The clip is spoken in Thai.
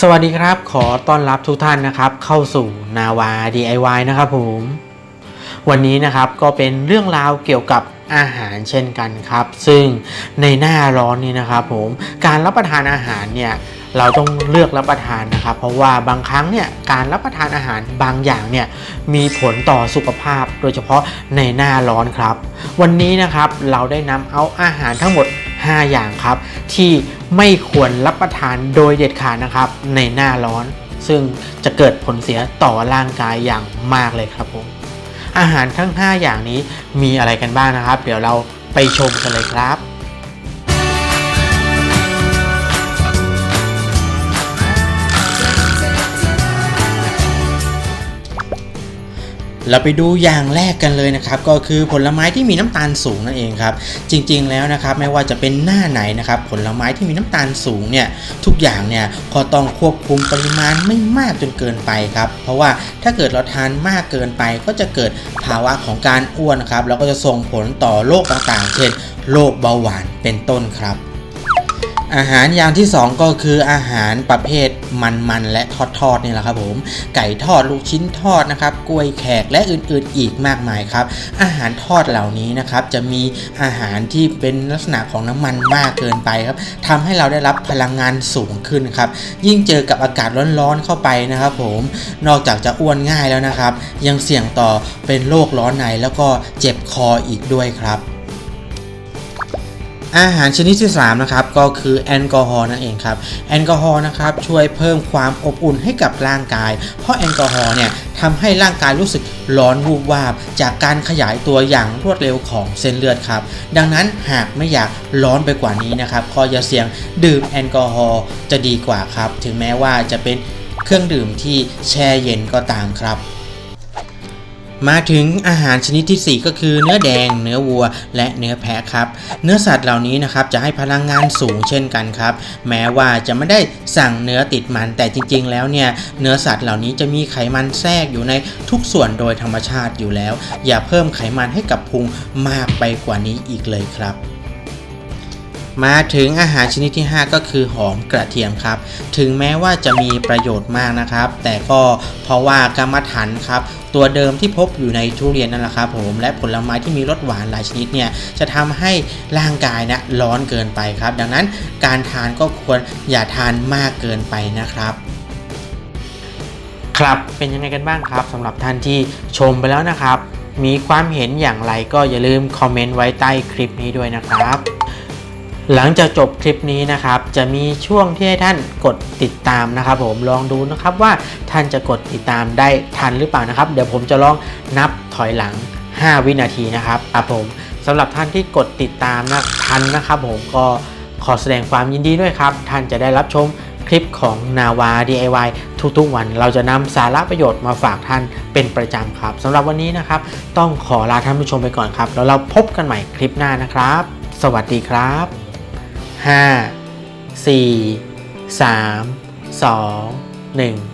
สวัสดีครับ ขอต้อนรับทุกท่านนะครับ เข้าสู่นาวา DIY นะครับผม วันนี้นะครับก็เป็นเรื่องราวเกี่ยวกับอาหารเช่นกันครับ ซึ่งในหน้าร้อนนี้นะครับผมการรับประทานอาหารเนี่ยเราต้องเลือกรับประทานนะครับ เพราะว่าบางครั้งเนี่ยการรับประทานอาหารบางอย่างเนี่ยมีผลต่อสุขภาพ โดยเฉพาะในหน้าร้อนครับ วันนี้นะครับเราได้นำเอาอาหารทั้งหมด 5 อย่างครับ ที่ไม่ควรรับประทานโดยเด็ดขาดนะครับ ในหน้าร้อน ซึ่งจะเกิดผลเสียต่อร่างกายอย่างมากเลยครับผมอาหารทั้ง 5 อย่างนี้มีอะไรกันบ้างนะครับ เดี๋ยวเราไปชมกันเลยครับ เราไปดูอย่างแรกกันเลยนะครับก็คือผลไม้ที่มีน้ำตาลสูงนั่นเองครับจริงๆแล้วนะครับไม่ว่าจะเป็นหน้าไหนนะครับผลไม้ที่มีน้ำตาลสูงเนี่ยทุกอย่างเนี่ยก็ต้องควบคุมปริมาณไม่มากจนเกินไปครับเพราะว่าถ้าเกิดเราทานมากเกินไปก็จะเกิดภาวะของการอ้วนครับแล้วก็จะส่งผลต่อโรคต่างๆ เช่นโรคเบาหวานเป็นต้นครับ อาหารอย่างที่ 2 ก็คืออาหารประเภทมันๆและทอดๆนี่แหละครับผมไก่ทอดลูกชิ้นทอดนะครับกล้วยแขกและอื่นๆอีกมากมายครับ อาหารทอดเหล่านี้นะครับจะมีอาหารที่เป็นลักษณะของน้ำมันมากเกินไปครับทำให้เราได้รับพลังงานสูงขึ้นครับยิ่งเจอกับอากาศร้อนๆเข้าไปนะครับผมนอกจากจะอ้วนง่ายแล้วนะครับ ยังเสี่ยงต่อเป็นโรคร้อนในแล้วก็เจ็บคออีกด้วยครับ อาหารชนิดที่ 3 นะครับ ก็คือแอลกอฮอล์นั่นเองครับ แอลกอฮอล์นะครับช่วยเพิ่มความอบอุ่นให้กับร่างกาย เพราะแอลกอฮอล์เนี่ยทำให้ร่างกายรู้สึกร้อนวูบวาบ จากการขยายตัวอย่างรวดเร็วของเส้นเลือดครับ ดังนั้นหากไม่อยากร้อนไปกว่านี้นะครับก็อย่าเสี่ยงดื่มแอลกอฮอล์จะดีกว่าครับ ถึงแม้ว่าจะเป็นเครื่องดื่มที่แช่เย็นก็ตามครับ มาถึงอาหารชนิดที่ 4 ก็คือเนื้อแดง เนื้อวัว และเนื้อแพะครับ เนื้อสัตว์เหล่านี้นะครับจะให้พลังงานสูงเช่นกันครับ แม้ว่าจะไม่ได้สั่งเนื้อติดมัน แต่จริง ๆ แล้วเนี่ยเนื้อสัตว์เหล่านี้จะมีไขมันแทรกอยู่ในทุกส่วนโดยธรรมชาติอยู่แล้ว อย่าเพิ่มไขมันให้กับพุงมากไปกว่านี้อีกเลยครับ มาถึงอาหารชนิดที่ 5 ก็คือหอมกระเทียมครับ ถึงแม้ว่าจะมีประโยชน์มากนะครับ แต่ก็เพราะว่ากรรมฐานครับตัวเดิมที่พบอยู่ในทุเรียนนั่นแหละครับผมและผลไม้ที่มีรสหวานหลายชนิดเนี่ยจะทำให้ร่างกายนะร้อนเกินไปครับ ดังนั้นการทานก็ควรอย่าทานมากเกินไปนะครับครับเป็นยังไงกันบ้างครับสำหรับท่านที่ชมไปแล้วนะครับ มีความเห็นอย่างไรก็อย่าลืมคอมเมนต์ไว้ใต้คลิปนี้ด้วยนะครับ หลังจากจบคลิปนี้นะครับ จะมีช่วงที่ให้ท่านกดติดตามนะครับ ผมลองดูนะครับว่าท่านจะกดติดตามได้ทันหรือเปล่านะครับ เดี๋ยวผมจะลองนับถอยหลัง 5 วินาทีนะครับครับผมสำหรับท่านที่กดติดตามนะทันนะครับ ผมก็ขอแสดงความยินดีด้วยครับ ท่านจะได้รับชมคลิปของนาวา DIY ทุกๆวัน เราจะนำสาระประโยชน์มาฝากท่านเป็นประจำครับสำหรับวันนี้นะครับ ต้องขอลาท่านผู้ชมไปก่อนครับ แล้วเราพบกันใหม่คลิปหน้านะครับ สวัสดีครับ 5 4 3 2 1